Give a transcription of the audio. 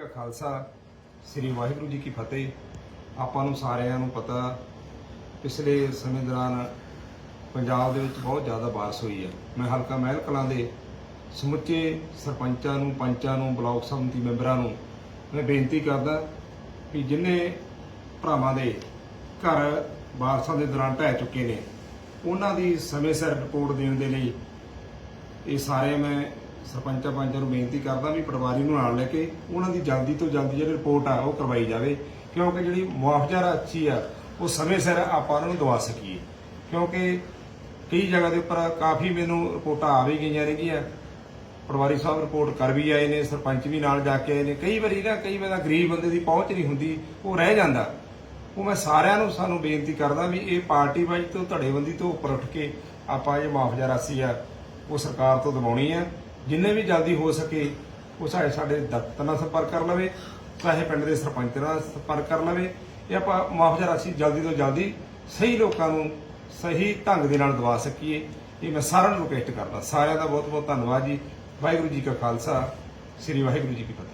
ਕਾ ਖਾਲਸਾ, ਸ੍ਰੀ ਵਾਹਿਗੁਰੂ ਜੀ ਕੀ ਫਤਿਹ। ਆਪਾਂ ਨੂੰ ਸਾਰਿਆਂ ਨੂੰ ਪਤਾ, ਪਿਛਲੇ ਸਮੇਂ ਦੌਰਾਨ ਪੰਜਾਬ ਦੇ ਵਿੱਚ ਬਹੁਤ ਜ਼ਿਆਦਾ ਬਾਰਿਸ਼ ਹੋਈ ਹੈ। ਮੈਂ ਹਲਕਾ ਮਹਿਲ ਕਲਾਂ ਦੇ ਸਮੁੱਚੇ ਸਰਪੰਚਾਂ ਨੂੰ, ਪੰਚਾਂ ਨੂੰ, ਬਲਾਕ ਸਮਿਤੀ ਮੈਂਬਰਾਂ ਨੂੰ ਮੈਂ ਬੇਨਤੀ ਕਰਦਾ ਕਿ ਜਿੰਨੇ ਭਰਾਵਾਂ ਦੇ ਘਰ ਬਾਰਿਸ਼ਾਂ ਦੇ ਦੌਰਾਨ ਢਹਿ ਚੁੱਕੇ ਨੇ, ਉਹਨਾਂ ਦੀ ਸਮੇਂ ਸਿਰ ਰਿਪੋਰਟ ਦੇਣ ਦੇ ਲਈ ਇਹ ਸਾਰੇ ਮੈਂ ਸਰਪੰਚਾਂ ਪੰਚਾਂ ਨੂੰ ਬੇਨਤੀ ਕਰਦਾ ਵੀ ਪਟਵਾਰੀ ਨੂੰ ਨਾਲ ਲੈ ਕੇ ਉਹਨਾਂ ਦੀ ਜਲਦੀ ਤੋਂ ਜਲਦੀ ਜਿਹੜੀ ਰਿਪੋਰਟ ਆ ਉਹ ਕਰਵਾਈ ਜਾਵੇ, ਕਿਉਂਕਿ ਜਿਹੜੀ ਮੁਆਵਜ਼ਾ ਰਾਸ਼ੀ ਆ, ਉਹ ਸਮੇਂ ਸਿਰ ਆਪਾਂ ਉਹਨਾਂ ਨੂੰ ਦਵਾ ਸਕੀਏ। ਕਿਉਂਕਿ ਕਈ ਜਗ੍ਹਾ ਦੇ ਉੱਪਰ ਕਾਫੀ ਮੈਨੂੰ ਰਿਪੋਰਟਾਂ ਆ ਵੀ ਗਈਆਂ ਨੇਗੀਆਂ ਪਟਵਾਰੀ ਸਾਹਿਬ ਰਿਪੋਰਟ ਕਰ ਵੀ ਆਏ ਨੇ, ਸਰਪੰਚ ਵੀ ਨਾਲ ਜਾ ਕੇ ਆਏ ਨੇ। ਕਈ ਵਾਰੀ ਨਾ, ਕਈ ਵਾਰ ਗਰੀਬ ਬੰਦੇ ਦੀ ਪਹੁੰਚ ਨਹੀਂ ਹੁੰਦੀ, ਉਹ ਰਹਿ ਜਾਂਦਾ। ਉਹ ਮੈਂ ਸਾਰਿਆਂ ਨੂੰ ਸਾਨੂੰ ਬੇਨਤੀ ਕਰਦਾ ਵੀ ਇਹ ਪਾਰਟੀ ਵਾਈਜ਼ ਤੋਂ, ਧੜੇਬੰਦੀ ਤੋਂ ਉੱਪਰ ਉੱਠ ਕੇ ਆਪਾਂ ਇਹ ਮੁਆਵਜ਼ਾ ਰਾਸ਼ੀ ਆ, ਉਹ ਸਰਕਾਰ ਤੋਂ ਦਿਵਾਉਣੀ ਆ। ਜਿੰਨੇ ਵੀ ਜਲਦੀ ਹੋ ਸਕੇ, ਉਹ ਚਾਹੇ ਸਾਡੇ ਦਫ਼ਤਰ ਨਾਲ ਸੰਪਰਕ ਕਰ ਲਵੇ, ਚਾਹੇ ਪਿੰਡ ਦੇ ਸਰਪੰਚ ਨਾਲ ਸੰਪਰਕ ਕਰ ਲਵੇ, ਇਹ ਆਪਾਂ ਮੁਆਵਜ਼ਾ ਰਾਸ਼ੀ ਜਲਦੀ ਤੋਂ ਜਲਦੀ ਸਹੀ ਲੋਕਾਂ ਨੂੰ ਸਹੀ ਢੰਗ ਦੇ ਨਾਲ ਦਵਾ ਸਕੀਏ। ਇਹ ਮੈਂ ਸਾਰਿਆਂ ਨੂੰ ਰਿਕੁਐਸਟ ਕਰਦਾ। ਸਾਰਿਆਂ ਦਾ ਬਹੁਤ ਬਹੁਤ ਧੰਨਵਾਦ ਜੀ। ਵਾਹਿਗੁਰੂ ਜੀ ਕਾ ਖਾਲਸਾ। ਸ੍ਰੀ ਵਾਹਿਗੁਰੂ ਜੀ ਕੀ ਫਤਿਹ।